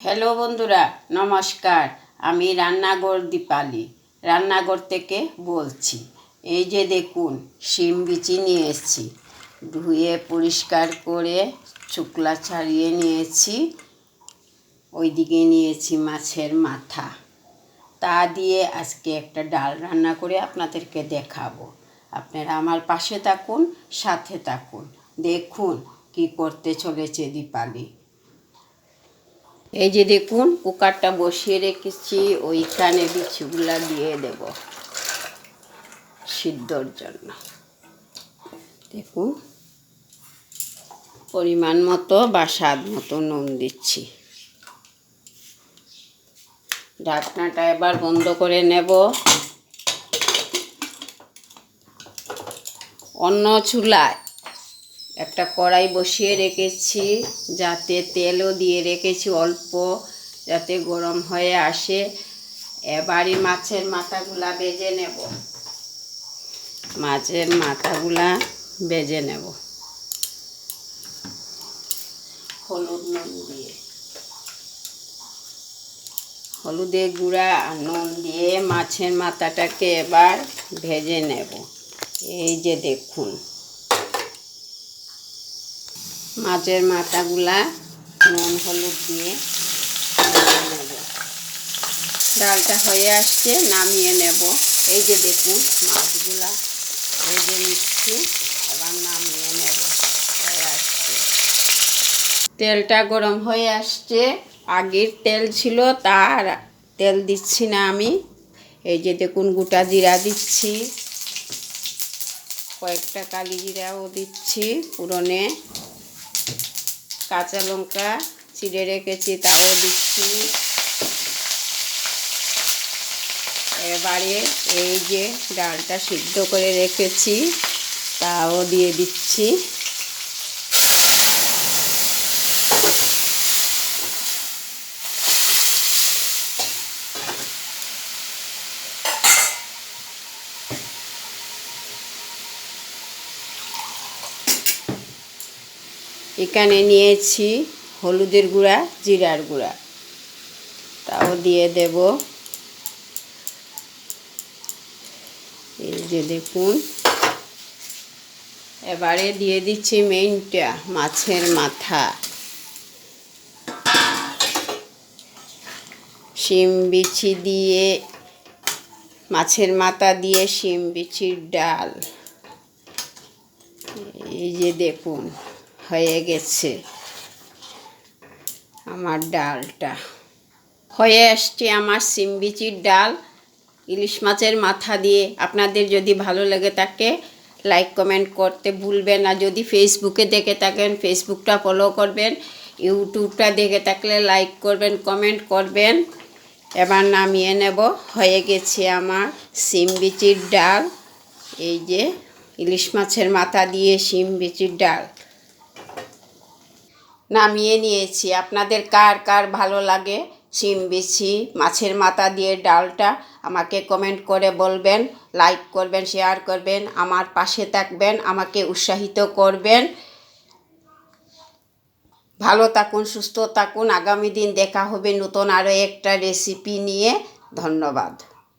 Hello বন্ধুরা, নমস্কার। আমি রান্নাঘর দীপালি। রান্নাঘর থেকে বলছি, এই যে দেখুন, শিম বিচি নিয়ে এসেছি। ধুয়ে পরিষ্কার করে শুকলা ছাড়িয়ে নিয়েছি। ওইদিকে নিয়েছি মাছের মাথা। তা দিয়ে আজকে একটা ডাল রান্না করে আপনাদেরকে দেখাবো। আপনারা আমার পাশে থাকুন, সাথে থাকুন। দেখুন কি করতে চলেছে দীপালি। এই যে দেখুন, কুকারটা বসিয়ে রেখেছি, ওইখানে বিচিগুলা দিয়ে দেব সিদ্ধর জন্য। দেখুন, পরিমাণ মতো বা স্বাদ মতো নুন দিচ্ছি। ঢাকনাটা এবার বন্ধ করে নেব। অন্য চুলায় একটা কড়াই বসিয়ে রেখেছি, যাতে তেলও দিয়ে রেখেছি অল্প, যাতে গরম হয়ে আসে। এবারই মাছের মাথাগুলা বেজে নেব। মাছের মাথাগুলা বেজে নেব। হলুদ নুন দিয়ে। হলুদের গুঁড়া আর নুন দিয়ে মাছের মাথাটাকে এবার ভেজে নেব। এই যে দেখুন। মাছের মাথাগুলা নুন, হলুদ দিয়ে নেব ডালটা হয়ে আসছে, নামিয়ে নেব। এই যে দেখুন, মাছগুলা ভেজে নিচ্ছি, এবার নামিয়ে নেব। হয়ে আসছে। তেলটা গরম হয়ে আসছে। আগের তেল ছিল, তার তেল দিচ্ছি না আমি। এই যে দেখুন, গোটা জিরা দিচ্ছি। কয়েকটা কালি জিরাও দিচ্ছি পুরনে। কাঁচা লঙ্কা ছিঁড়ে রেখেছি, তাও দিচ্ছি। এবারে এই যে ডালটা সিদ্ধ করে রেখেছি, তাও দিয়ে দিচ্ছি। এখানে নিয়েছি হলুদের গুঁড়া, জিরার গুঁড়া। তাও দিয়ে দেব। এই যে দেখুন, এবারে দিয়ে দিচ্ছি মেইনটা মাছের মাথা। শিম বিচি দিয়ে, মাছের মাথা দিয়ে শিম বিচির ডাল। এই যে দেখুন। হয়ে গেছে। আমার ডালটা। হয়ে আসছে আমার সিমবিচির ডাল। ইলিশ মাছের মাথা দিয়ে। আপনাদের যদি ভালো লেগে থাকে লাইক কমেন্ট করতে ভুলবেন না। যদি ফেসবুকে দেখে থাকেন ফেসবুকটা ফলো করবেন। ইউটিউবটা দেখে থাকলে লাইক করবেন কমেন্ট করবেন। এবার নামিয়ে নেব। হয়ে গেছে আমার সিম বিচির ডাল। এই যে ইলিশ মাছের মাথা দিয়ে শিম বিচির ডাল। নামিয়ে নিয়েছি। আপনাদের কার কার ভালো লাগে? শিম বিছি মাছের মাথা দিয়ে ডালটা আমাকে কমেন্ট করে বলবেন লাইক করবেন শেয়ার করবেন, আমার পাশে থাকবেন, আমাকে উৎসাহিত করবেন। ভালো থাকুন, সুস্থ থাকুন, আগামী দিন দেখা হবে নতুন আরও একটা রেসিপি নিয়ে। ধন্যবাদ।